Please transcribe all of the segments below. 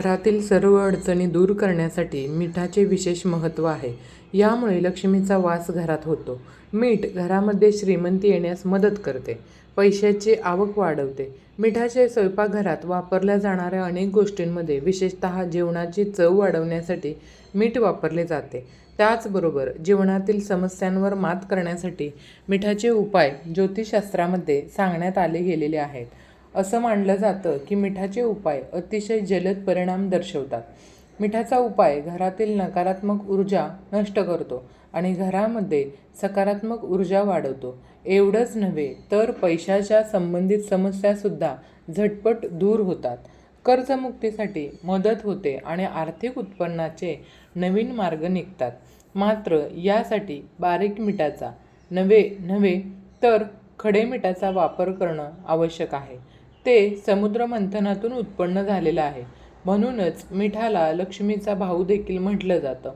घरातील सर्व अडचणी दूर करण्यासाठी मिठाचे विशेष महत्त्व आहे. यामुळे लक्ष्मीचा वास घरात होतो. मीठ घरामध्ये श्रीमंती येण्यास मदत करते. पैशाची आवक वाढवते. मिठाचे स्वयंपाकघरात वापरल्या जाणाऱ्या अनेक गोष्टींमध्ये विशेषतः जेवणाची चव वाढवण्यासाठी मीठ वापरले जाते. त्याचबरोबर जीवनातील समस्यांवर मात करण्यासाठी मिठाचे उपाय ज्योतिषशास्त्रामध्ये सांगण्यात आले गेलेले आहेत. असं मानलं जातं की मिठाचे उपाय अतिशय जलद परिणाम दर्शवतात. मिठाचा उपाय घरातील नकारात्मक ऊर्जा नष्ट करतो आणि घरामध्ये सकारात्मक ऊर्जा वाढवतो. एवढंच नव्हे तर पैशाच्या संबंधित समस्यासुद्धा झटपट दूर होतात. कर्जमुक्तीसाठी मदत होते आणि आर्थिक उत्पन्नाचे नवीन मार्ग निघतात. मात्र यासाठी बारीक मिठाचा नव्हे नव्हे तर खडे मिठाचा वापर करणं आवश्यक आहे. ते समुद्रमंथनातून उत्पन्न झालेलं आहे. म्हणूनच मिठाला लक्ष्मीचा भाऊ देखील म्हटलं जातं.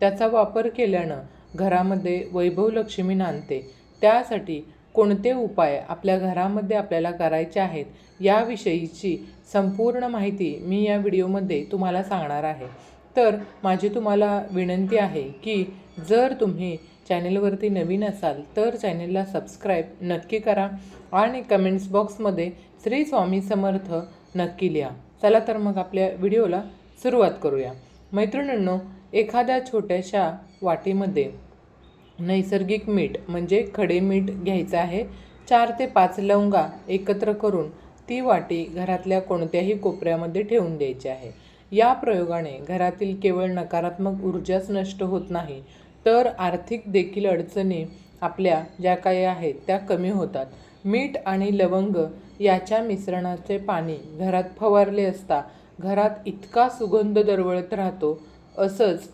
त्याचा वापर केल्यानं घरामध्ये वैभव लक्ष्मी नांदते. त्यासाठी कोणते उपाय आपल्या घरामध्ये आपल्याला करायचे आहेत याविषयीची संपूर्ण माहिती मी या व्हिडिओमध्ये तुम्हाला सांगणार आहे. तर माझी तुम्हाला विनंती आहे की जर तुम्ही चॅनेलवरती नवीन असाल तर चॅनेलला सबस्क्राईब नक्की करा आणि कमेंट्स बॉक्समध्ये श्री स्वामी समर्थ नक्की लिहा. चला तर मग आपल्या व्हिडिओला सुरुवात करूया. मैत्रिणींनो एखाद्या छोट्याशा वाटीमध्ये नैसर्गिक मीठ म्हणजे खडे मीठ घ्यायचं आहे चार ते पाच लवंगा एकत्र करून ती वाटी घरातल्या कोणत्याही कोपऱ्यामध्ये ठेवून द्यायची आहे. या प्रयोगाने घरातील केवळ नकारात्मक ऊर्जाच नष्ट होत नाही तर आर्थिक देखील अडचणी आपल्या ज्या काही आहेत त्या कमी होतात. मीठ आणि लवंग याच्या मिश्रणाचे पाणी घरात फवारले असता घरात इतका सुगंध दरवळत राहतो असंच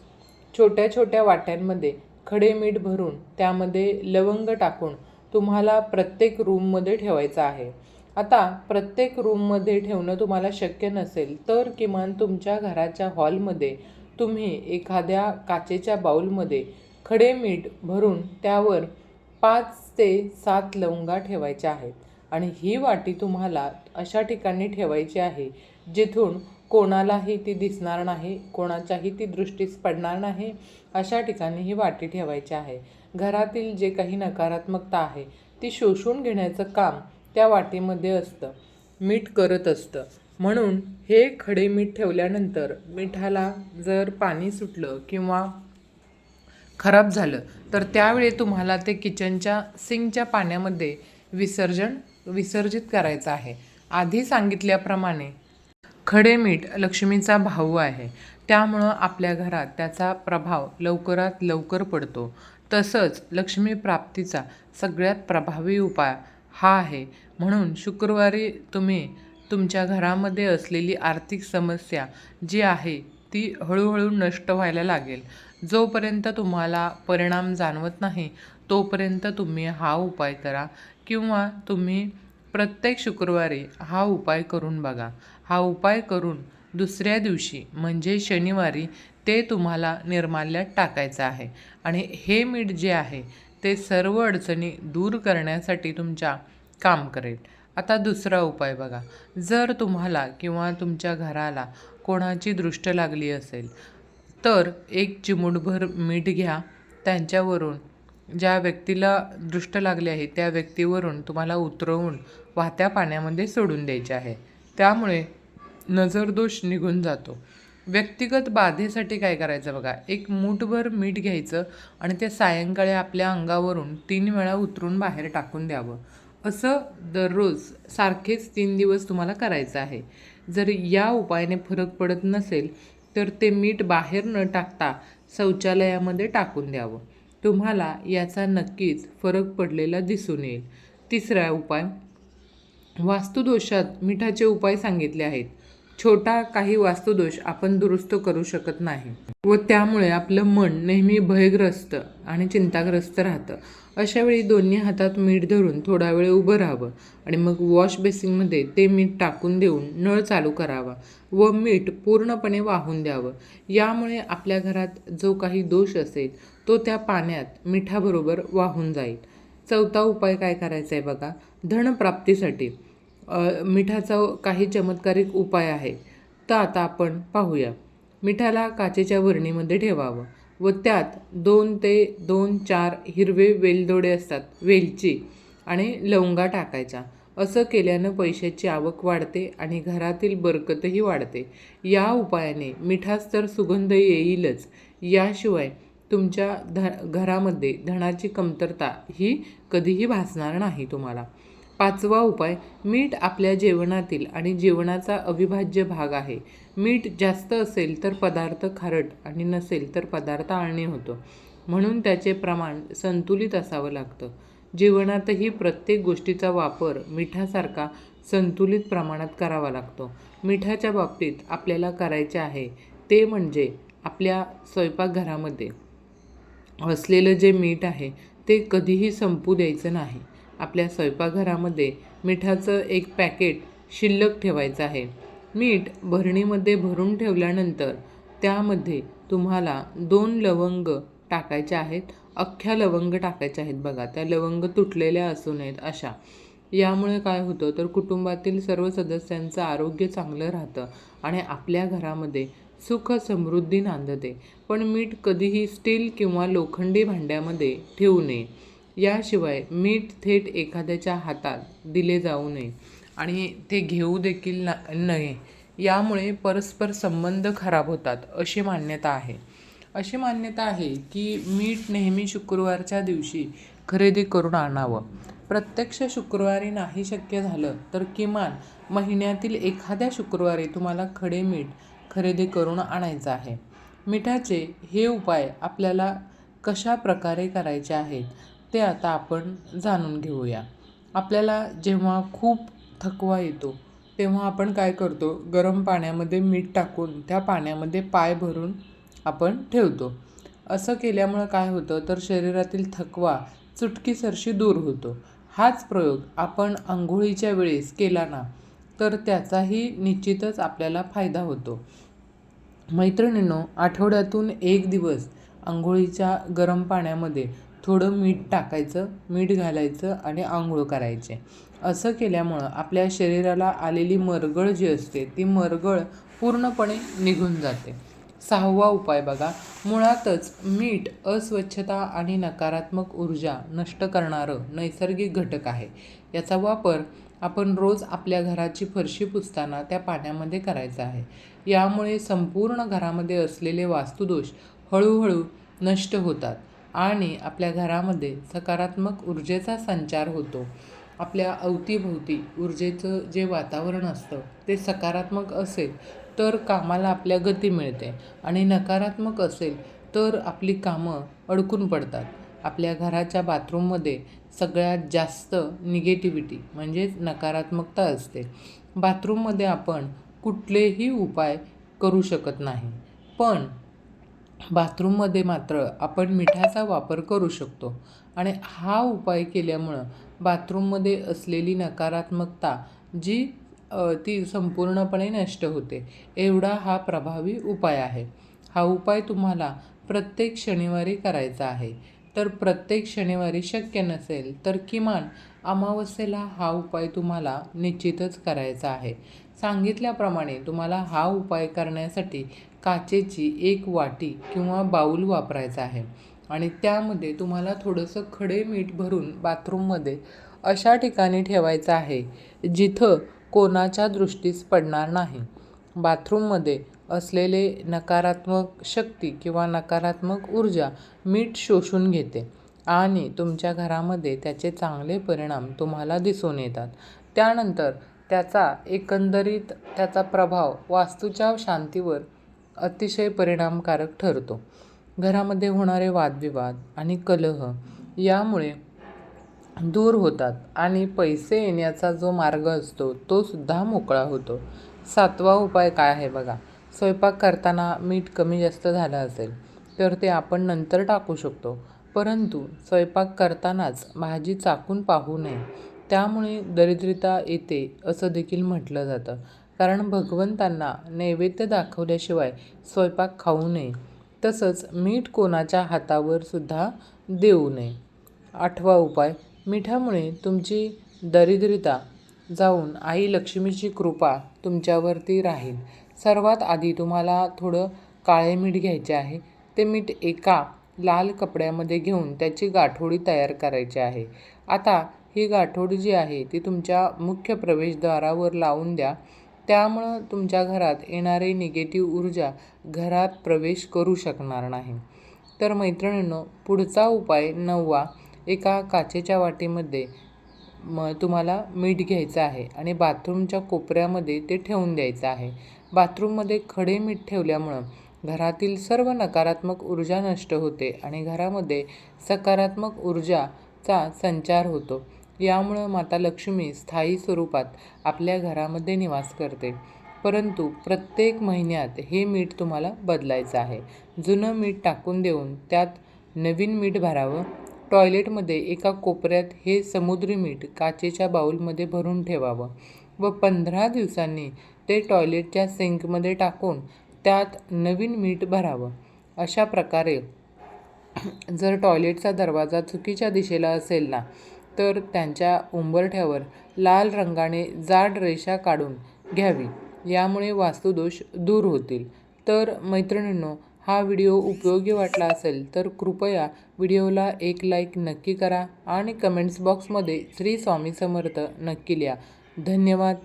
छोट्या छोट्या वाट्यांमध्ये खडे मीठ भरून त्यामध्ये लवंग टाकून तुम्हाला प्रत्येक रूममध्ये ठेवायचं आहे. आता प्रत्येक रूममध्ये ठेवणं तुम्हाला शक्य नसेल तर किमान तुमच्या घराच्या हॉलमध्ये तुम्ही एखाद्या काचेच्या बाऊलमध्ये खडे मीठ भरून त्यावर पाच ते सात लवंगा ठेवायच्या आहेत. आणि ही वाटी तुम्हाला अशा ठिकाणी ठेवायची आहे जिथून कोणालाही ती दिसणार नाही कोणाच्याही ती दृष्टीस पडणार नाही अशा ठिकाणी ही वाटी ठेवायची आहे. घरातील जे काही नकारात्मकता आहे ती शोषून घेण्याचं काम त्या वाटीमध्ये असतं. मीठ करत असतं. म्हणून हे खडे मीठ ठेवल्यानंतर मिठाला जर पाणी सुटलं किंवा खराब झालं तर त्यावेळी तुम्हाला ते किचनच्या सिंकच्या पाण्यामध्ये विसर्जन विसर्जित करायचं आहे. आधी सांगितल्याप्रमाणे खडे मीठ लक्ष्मीचा भाऊ आहे. त्यामुळं आपल्या घरात त्याचा प्रभाव लवकरात लवकर पडतो. तसंच लक्ष्मी प्राप्तीचा सगळ्यात प्रभावी उपाय हा आहे. म्हणून शुक्रवारी तुम्ही तुमच्या घरामध्ये असलेली आर्थिक समस्या जी आहे ती हळूहळू नष्ट व्हायला लागेल. जोपर्यंत तुम्हाला परिणाम जाणवत नाही तोपर्यंत तुम्ही हा उपाय करा किंवा तुम्ही प्रत्येक शुक्रवारी हा उपाय करून बघा. हा उपाय करून दुसऱ्या दिवशी म्हणजे शनिवारी ते तुम्हाला निर्माल्यात टाकायचं आहे. आणि हे मीठ जे आहे ते सर्व अडचणी दूर करण्यासाठी तुमच्या काम करेल. आता दुसरा उपाय बघा. जर तुम्हाला किंवा तुमच्या घराला कोणाची दृष्ट लागली असेल तर एक चिमूटभर मीठ घ्या. त्यांच्यावरून ज्या व्यक्तीला दृष्ट लागली आहे त्या व्यक्तीवरून तुम्हाला उतरवून वाहत्या पाण्यामध्ये सोडून द्यायचे आहे. त्यामुळे नजरदोष निघून जातो. व्यक्तिगत बाधेसाठी काय करायचं बघा. एक मूठभर मीठ घ्यायचं आणि ते सायंकाळी आपल्या अंगावरून तीन वेळा उतरून बाहेर टाकून द्यावं. असं दररोज सारखेच तीन दिवस तुम्हाला करायचं आहे. जर या उपायाने फरक पडत नसेल तर ते मीठ बाहेर न टाकता शौचालयामध्ये टाकून द्यावं. तुम्हाला याचा नक्कीच फरक पडलेला दिसून येईल. तिसरा उपाय. वास्तुदोषात मिठाचे उपाय सांगितले आहेत. छोटा काही वास्तुदोष आपण दुरुस्त करू शकत नाही. व त्यामुळे आपलं मन नेहमी भयग्रस्त आणि चिंताग्रस्त राहतं. अशावेळी दोन्ही हातात मीठ धरून थोडा वेळ उभं राहावं आणि मग वॉश बेसिनमध्ये ते मीठ टाकून देऊन नळ चालू करावा व मीठ पूर्णपणे वाहून द्यावं. यामुळे आपल्या घरात जो काही दोष असेल तो त्या पाण्यात मिठाबरोबर वाहून जाईल. चौथा उपाय काय करायचा आहे बघा? धनप्राप्तीसाठी. मिठाचा काही चमत्कारिक उपाय आहे. तर आता आपण पाहूया. मिठाला काचेच्या वरणीमध्ये ठेवावं. व त्यात दोन ते दोन चार हिरवे वेलदोडे असतात वेलची आणि लवंगा टाकायच्या असं केल्यानं पैशाची आवक वाढते आणि घरातील बरकतही वाढते. या उपायाने मिठास तर सुगंध येईलच. याशिवाय तुमच्या ध घरामध्ये धनाची कमतरता ही कधीही भासणार नाही तुम्हाला. पाचवा उपाय मीठ आपल्या जेवणातील आणि जेवणाचा अविभाज्य भाग आहे. मीठ जास्त असेल तर पदार्थ खारट आणि नसेल तर पदार्थ आळणे होतो. म्हणून त्याचे प्रमाण संतुलित असावं लागतं. जेवणातही प्रत्येक गोष्टीचा वापर मिठासारखा संतुलित प्रमाणात करावा लागतो. मिठाच्या बाबतीत आपल्याला करायचे आहे ते म्हणजे आपल्या स्वयंपाकघरामध्ये असलेलं जे मीठ आहे ते कधीही संपू द्यायचं नाही. आपल्या स्वयंपाकघरामध्ये मिठाचं एक पॅकेट शिल्लक ठेवायचं आहे. मीठ भरणीमध्ये भरून ठेवल्यानंतर त्यामध्ये तुम्हाला दोन लवंग टाकायचे आहेत अख्ख्या लवंग टाकायच्या आहेत बघा. त्या लवंग तुटलेल्या असू नयेत अशा. यामुळे काय होतं तर कुटुंबातील सर्व सदस्यांचं आरोग्य चांगलं राहतं आणि आपल्या घरामध्ये सुख समृद्धी नांदते. पण मीठ कधीही स्टील किंवा लोखंडी भांड्यामध्ये ठेवू नये. याशिवाय मीठ थेट एखाद्याच्या हातात दिले जाऊ नये आणि ते घेऊ देखील ना नये. यामुळे परस्पर संबंध खराब होतात अशी मान्यता आहे. अशी मान्यता आहे की मीठ नेहमी शुक्रवारच्या दिवशी खरेदी करून आणावं. प्रत्यक्ष शुक्रवारी नाही शक्य झालं तर किमान महिन्यातील एखाद्या शुक्रवारी तुम्हाला खडे मीठ खरेदी करून आणायचं आहे. मिठाचे हे उपाय आपल्याला कशा प्रकारे करायचे आहेत? ते आता आपण जाणून घेऊया. आपल्याला जेव्हा खूप थकवा येतो तेव्हा आपण काय करतो? गरम पाण्यामध्ये मीठ टाकून त्या पाण्यामध्ये पाय भरून आपण ठेवतो. असं केल्यामुळं काय होतं? तर शरीरातील थकवा चुटकीसरशी दूर होतो. हाच प्रयोग आपण आंघोळीच्या वेळेस केला ना तर त्याचाही निश्चितच आपल्याला फायदा होतो. मैत्रिणींनो आठवड्यातून एक दिवस आंघोळीच्या गरम पाण्यामध्ये थोडं मीठ टाकायचं मीठ घालायचं आणि आंघोळ करायचे. असं केल्यामुळं आपल्या शरीराला आलेली मरगळ जी असते ती मरगळ पूर्णपणे निघून जाते. सहावा उपाय बघा. मुळातच मीठ अस्वच्छता आणि नकारात्मक ऊर्जा नष्ट करणारं नैसर्गिक घटक आहे. याचा वापर आपण रोज आपल्या घराची फरशी पुसताना त्या पाण्यामध्ये करायचा आहे. यामुळे संपूर्ण घरामध्ये असलेले वास्तुदोष हळूहळू नष्ट होतात. आणि आपल्या घरामध्ये सकारात्मक ऊर्जेचा संचार होतो. आपल्या अवतीभोवती ऊर्जेचं जे वातावरण असतं ते सकारात्मक असेल तर कामाला आपल्या गती मिळते आणि नकारात्मक असेल तर आपली कामं अडकून पडतात. आपल्या घराच्या बाथरूममध्ये सगळ्यात जास्त निगेटिव्हिटी म्हणजेच नकारात्मकता असते. बाथरूममध्ये आपण कुठलेही उपाय करू शकत नाही. पण बाथरूममध्ये मात्र आपण मिठाचा वापर करू शकतो. आणि हा उपाय केल्यामुळं बाथरूममध्ये असलेली नकारात्मकता जी ती संपूर्णपणे नष्ट होते एवढा हा प्रभावी उपाय आहे. हा उपाय तुम्हाला प्रत्येक शनिवारी करायचा आहे. तर प्रत्येक शनिवारी शक्य नसेल तर किमान अमावस्येला हा उपाय तुम्हाला निश्चितच करायचा आहे. सांगितल्याप्रमाणे तुम्हाला हा उपाय करण्यासाठी काचेची एक वाटी किंवा बाऊल वापरायचा आहे. आणि त्यामध्ये तुम्हाला थोडंसं खडे मीठ भरून बाथरूममध्ये अशा ठिकाणी ठेवायचं आहे जिथं कोणाच्या दृष्टीस पडणार नाही. बाथरूममध्ये असलेले नकारात्मक शक्ती किंवा नकारात्मक ऊर्जा मीठ शोषून घेते आणि तुमच्या घरामध्ये त्याचे चांगले परिणाम तुम्हाला दिसून येतात. त्यानंतर त्याचा एकंदरीत त्याचा प्रभाव वास्तूच्या शांतीवर अतिशय परिणामकारक ठरतो. घरामध्ये होणारे वादविवाद आणि कलह यामुळे दूर होतात आणि पैसे येण्याचा जो मार्ग असतो तो सुद्धा मोकळा होतो. सातवा उपाय काय आहे बघा? स्वयंपाक करताना मीठ कमी जास्त झालं असेल तर ते आपण नंतर टाकू शकतो. परंतु स्वयंपाक करतानाच भाजी चाकून पाहू नये. त्यामुळे दरिद्रता येते असं देखील म्हटलं जातं. कारण भगवंतांना नैवेद्य दाखवल्याशिवाय स्वयंपाक खाऊ नये. तसंच मीठ कोणाच्या हातावर सुद्धा देऊ नये. आठवा उपाय मिठामुळे तुमची दरिद्रता जाऊन आई लक्ष्मीची कृपा तुमच्यावरती राहील. सर्वात आधी तुम्हाला थोडं काळे मीठ घ्यायचे आहे. ते मीठ एका लाल कपड्यामध्ये घेऊन त्याची गाठोडी तयार करायची आहे. आता ही गाठोडी जी आहे ती तुमच्या मुख्य प्रवेशद्वारावर लावून द्या. त्यामुळं तुमच्या घरात येणारी निगेटिव्ह ऊर्जा घरात प्रवेश करू शकणार नाही. तर मैत्रिणींनो पुढचा उपाय नववा एका काचेच्या वाटीमध्ये म तुम्हाला मीठ घ्यायचं आहे आणि बाथरूमच्या कोपऱ्यामध्ये ते ठेवून द्यायचं आहे. बाथरूममध्ये खडे मीठ ठेवल्यामुळं घरातील सर्व नकारात्मक ऊर्जा नष्ट होते आणि घरामध्ये सकारात्मक ऊर्जाचा संचार होतो. यामुळं माता लक्ष्मी स्थायी स्वरूपात आपल्या घरामध्ये निवास करते. परंतु प्रत्येक महिन्यात हे मीठ तुम्हाला बदलायचं आहे. जुनं मीठ टाकून देऊन त्यात नवीन मीठ भरावं. टॉयलेटमध्ये एका कोपऱ्यात हे समुद्री मीठ काचेच्या बाऊलमध्ये भरून ठेवावं व पंधरा दिवसांनी ते टॉयलेटच्या सिंकमध्ये टाकून त्यात नवीन मीठ भरावं. अशा प्रकारे जर टॉयलेटचा दरवाजा चुकीच्या दिशेला असेल ना तर त्यांच्या उंबरठ्यावर लाल रंगाने जाड रेषा काढून घ्यावी. यामुळे वास्तुदोष दूर होतील. तर मैत्रिणींनो हा व्हिडिओ उपयोगी वाटला असेल तर कृपया व्हिडिओला एक लाईक नक्की करा आणि कमेंट्स बॉक्समध्ये श्री स्वामी समर्थ नक्की लिहा. धन्यवाद.